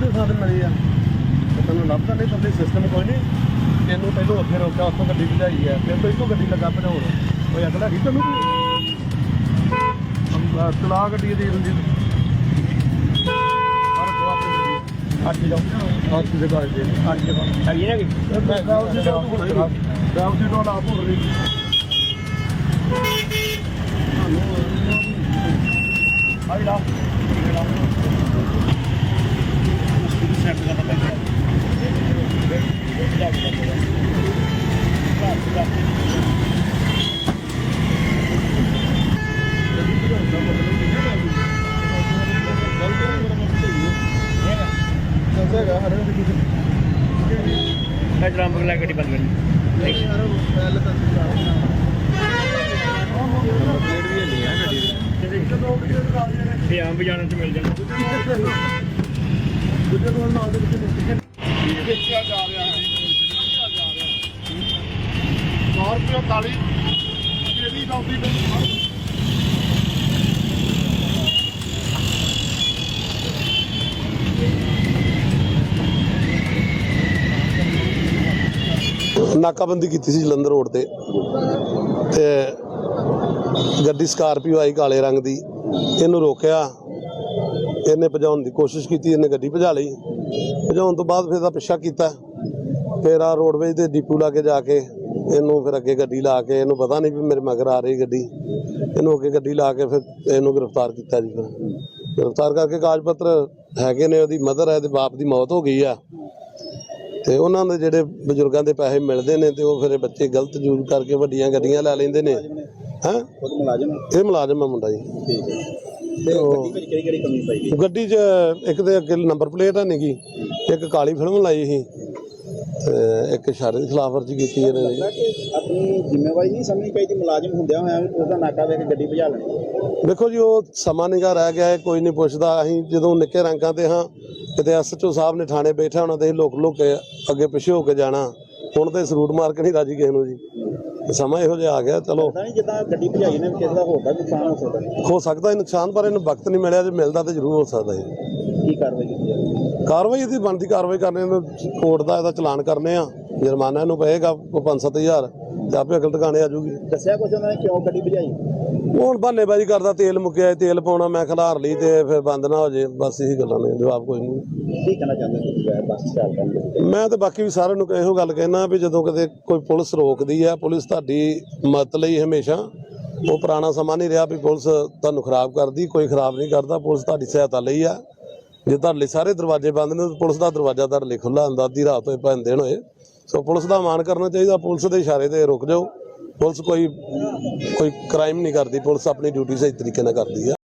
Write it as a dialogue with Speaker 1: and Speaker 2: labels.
Speaker 1: ਦੇ ਸਾਧਨ ਮਿਲੇ ਆ। ਤੇ ਤੈਨੂੰ ਲੱਭਦਾ ਨਹੀਂ ਪਬਲਿਕ ਸਿਸਟਮ ਕੋਈ ਨਹੀਂ। ਤੈਨੂੰ ਪਹਿਲੋਂ ਉੱਥੇ ਰੋਕਿਆ ਉੱਥੋਂ ਗੱਡੀ ਭਜਾਈ ਹੈ ਫਿਰ ਤੋਂ ਇੱਕੋ ਗੱਡੀ ਲੱਗਾ ਭਜਾਉਣ ਕੋਈ ਅਗਲਾ ਨਹੀਂ ਤੈਨੂੰ ਅੰਬਾ ਚਲਾ ਗੱਡੀ ਦੀ ਕੋ ਗੱਡੀ। ਅੱਠ ਜਾਓ। ਅੱਠ ਜਗ੍ਹਾ ਦੇ। ਅੱਠ ਜਗ੍ਹਾ
Speaker 2: ਹੈਗੀ ਨਾ ਕਿ
Speaker 1: ਮੈਂ ਜੀ ਤੋਂ ਆਪ ਹੋ ਰਹੀ ਆਈ ਲਾ
Speaker 2: ਸੈੱਟ ਕਰਨਾ ਪੈਂਦਾ
Speaker 1: ਦੱਸੇਗਾ ਹਰੇ ਦੀ ਕਿਸੇ
Speaker 2: ਮੈਂ ਜਰਾਮ ਬਗਲਾ ਗੱਡੀ ਬੰਦ ਕਰਨੀ।
Speaker 1: ਯਾਰ ਪਹਿਲੇ ਤਾਂ ਪਲੇਟ ਵੀ ਨਹੀਂ ਹੈ ਗੱਡੀ ਦੀ
Speaker 2: ਇਹ ਆਮ ਬਾਜ਼ਾਰਾਂ 'ਚ ਮਿਲ ਜਾਣਾ
Speaker 1: ਦੂਜੇ ਕੋਲ ਨਾਲ ਦੇ ਵਿੱਚ
Speaker 3: ਵੇਚਿਆ ਜਾ ਰਿਹਾ ਹੈ ਵੇਚਿਆ ਜਾ ਰਿਹਾ ਹੈ 100 ਰੁਪਏ ਕਾਲੀ ਕਿਹੜੀ ਲਾਉਂਦੀ ਮੈਨੂੰ
Speaker 1: ਨਾਕਾਬੰਦੀ ਕੀਤੀ ਸੀ ਜਲੰਧਰ ਰੋਡ ਤੇ। ਤੇ ਗੱਡੀ ਸਕਾਰਪੀਓ ਆਈ ਕਾਲੇ ਰੰਗ ਦੀ। ਇਹਨੂੰ ਰੋਕਿਆ। ਇਹਨੇ ਭਜਾਉਣ ਦੀ ਕੋਸ਼ਿਸ਼ ਕੀਤੀ, ਇਹਨੇ ਗੱਡੀ ਭਜਾ ਲਈ। ਭਜਾਉਣ ਤੋਂ ਬਾਅਦ ਫਿਰ ਦਾ ਪਿੱਛਾ ਕੀਤਾ। ਫਿਰ ਆ ਰੋਡਵੇਜ ਦੇ ਡਿਪੂ ਲਾ ਕੇ ਜਾ ਕੇ ਇਹਨੂੰ ਫਿਰ ਅੱਗੇ ਗੱਡੀ ਲਾ ਕੇ, ਇਹਨੂੰ ਪਤਾ ਨਹੀਂ ਵੀ ਮੇਰੇ ਮਗਰ ਆ ਰਹੀ ਗੱਡੀ। ਇਹਨੂੰ ਅੱਗੇ ਗੱਡੀ ਲਾ ਕੇ ਫਿਰ ਇਹਨੂੰ ਗ੍ਰਿਫਤਾਰ ਕੀਤਾ ਜੀ ਫਿਰ। ਗ੍ਰਿਫਤਾਰ ਕਰਕੇ ਕਾਗਜ਼ ਪੱਤਰ ਹੈਗੇ ਨੇ, ਉਹਦੀ ਮਦਰ ਹੈ ਤੇ ਬਾਪ ਦੀ ਮੌਤ ਹੋ ਗਈ ਆ। ਤੇ ਉਹਨਾਂ ਦੇ ਜਿਹੜੇ ਬਜ਼ੁਰਗਾਂ ਦੇ ਪੈਸੇ ਮਿਲਦੇ ਨੇ ਤੇ ਉਹ ਫਿਰ ਬੱਚੇ ਗਲਤ ਯੂਜ਼ ਕਰਕੇ ਵੱਡੀਆਂ ਗੱਡੀਆਂ ਲੈ ਲੈਂਦੇ ਨੇ। ਹੈਂ? ਇਹ ਮੁਲਾਜ਼ਮ ਆ ਮੁੰਡਾ ਜੀ।
Speaker 3: ਠੀਕ ਹੈ। ਤੇ ਗੱਡੀ ਵਿੱਚ ਕਿਹੜੀ ਕਿਹੜੀ ਕਮੀ ਪਾਈ ਗਈ?
Speaker 1: ਗੱਡੀ 'ਚ ਇੱਕ ਤੇ ਅੱਗੇ ਨੰਬਰ ਪਲੇਟ ਹੈ ਨੀਗੀ ਇੱਕ ਕਾਲੀ ਫਿਲਮ ਲਾਈ ਸੀ। ਇੱਕ ਇਸ਼ਾਰੇ ਦੀ ਖਿਲਾਫਵਰਜੀ ਕੀਤੀ ਇਹਨੇ
Speaker 3: ਆਪਣੀ ਜ਼ਿੰਮੇਵਾਰੀ ਨਹੀਂ ਸਮਝਣੀ ਚਾਹੀਦੀ ਮੁਲਾਜ਼ਮ ਹੁੰਦਿਆਂ ਹੋਇਆਂ ਉਹਦਾ ਨਾਕਾ ਵੇਖ ਕੇ ਗੱਡੀ ਭਜਾ ਲੈਣੀ
Speaker 1: ਦੇਖੋ ਜੀ ਉਹ ਸਮਾਂ ਨਿਗਾ ਰਹਿ ਗਿਆ ਹੈ ਕੋਈ ਨਹੀਂ ਪੁੱਛਦਾ। ਅਸੀਂ ਜਦੋਂ ਨਿੱਕੇ ਰੰਗਾਂ ਤੇ ਹਾਂ ਕਿਤੇ ਐਸਐਚਓ ਸਾਹਿਬ ਨੇ ਥਾਣੇ ਬੈਠਾ ਤੇ ਅਸੀਂ ਲੁਕ ਲੁਕ ਅੱਗੇ ਪਿੱਛੇ ਹੋ ਕੇ ਜਾਣਾ। ਹੁਣ ਤੇ ਸਰੂਟ ਮਾਰ ਕੇ ਨਹੀਂ ਰਾਜੀ ਕਿਸੇ ਨੂੰ ਜੀ। ਸਮਾਂ ਇਹੋ ਜਿਹਾ ਆ ਗਿਆ ਚਲੋ।
Speaker 3: ਜਿੱਦਾਂ ਗੱਡੀ ਭਜਾਈ ਨੇ ਕਿਸੇ ਦਾ ਹੋਰ ਦਾ ਵੀ ਨੁਕਸਾਨ ਹੋ ਸਕਦਾ। ਹੈ।
Speaker 1: ਸਕਦਾ ਹੈ ਨੁਕਸਾਨ ਪਰ ਇਹਨੂੰ ਵਕਤ ਨਹੀਂ ਮਿਲਿਆ ਜੇ ਮਿਲਦਾ ਤੇ ਜ਼ਰੂਰ ਹੋ ਸਕਦਾ ਹੈ
Speaker 3: ਕੀ ਕਾਰਵਾਈ ਕੀਤੀ ਹੈ
Speaker 1: ਕਾਰਵਾਈ ਇਹਦੀ ਬਣਦੀ ਕਾਰਵਾਈ ਕਰਨੇ ਨੂੰ ਕੋਰਟ ਦਾ ਇਹਦਾ ਚਲਾਨ ਕਰਨੇ ਆ ਜੁਰਮਾਨਾ ਇਹਨੂੰ ਪਏਗਾ ਕੋਈ 5-7000 ਤੇ ਆਪੇ ਅਕਲ ਟਿਕਾਣੇ ਆ ਜੂਗੀ
Speaker 3: ਦੱਸਿਆ ਕੁਛ ਉਹਨਾਂ ਨੇ ਕਿਉਂ ਗੱਡੀ ਭਜਾਈ?
Speaker 1: ਹੁਣ ਬਾਨੇਬਾਜ਼ੀ ਕਰਦਾ ਤੇਲ ਮੁੱਕਿਆ ਤੇਲ ਪਾਉਣਾ ਮੈਂ ਖਿਲਾਰ ਲਈ ਤੇ ਫਿਰ ਬੰਦ ਨਾ ਹੋ ਜੇ ਬਸ ਇਹੀ ਗੱਲਾਂ ਨੇ ਜਵਾਬ ਕੋਈ ਨਹੀਂ।
Speaker 3: ਕੀ ਕਹਿਣਾ ਚਾਹੁੰਦੇ ਤੁਸੀਂ? ਬੱਸ ਚਾਲਕਾਂ ਨੂੰ
Speaker 1: ਮੈਂ ਤੇ ਬਾਕੀ ਵੀ ਸਾਰਿਆਂ ਨੂੰ ਇਹੋ ਗੱਲ ਕਹਿਣਾ ਵੀ ਜਦੋਂ ਕਿਤੇ ਕੋਈ ਪੁਲਿਸ ਰੋਕਦੀ ਆ ਪੁਲਿਸ ਤੁਹਾਡੀ ਮਦਦ ਲਈ ਹਮੇਸ਼ਾ ਉਹ ਪੁਰਾਣਾ ਸਮਾਂ ਨਹੀਂ ਰਿਹਾ ਵੀ ਪੁਲਿਸ ਤੁਹਾਨੂੰ ਖਰਾਬ ਕਰਦੀ ਕੋਈ ਖਰਾਬ ਨਹੀਂ ਕਰਦਾ ਪੁਲਿਸ ਤੁਹਾਡੀ ਸਹਾਇਤਾ ਲਈ ਆ। ਜੇ ਤੁਹਾਡੇ ਸਾਰੇ ਦਰਵਾਜ਼ੇ ਬੰਦ ਨੇ ਪੁਲਿਸ ਦਾ ਦਰਵਾਜ਼ਾ ਤੁਹਾਡੇ ਲਈ ਖੁੱਲਾ ਹੁੰਦਾ ਅੱਧੀ ਰਾਤ ਹੋਏ ਭਾਵੇਂ ਦਿਨ ਹੋਏ। ਸੋ ਪੁਲਿਸ ਦਾ ਮਾਣ ਕਰਨਾ ਚਾਹੀਦਾ, ਪੁਲਿਸ ਦੇ ਇਸ਼ਾਰੇ ਤੇ ਰੁਕ ਜਾਓ। ਪੁਲਿਸ ਕੋਈ ਕੋਈ ਕ੍ਰਾਈਮ ਨਹੀਂ ਕਰਦੀ, ਪੁਲਿਸ ਆਪਣੀ ਡਿਊਟੀ ਸਹੀ ਤਰੀਕੇ ਨਾਲ ਕਰਦੀ ਹੈ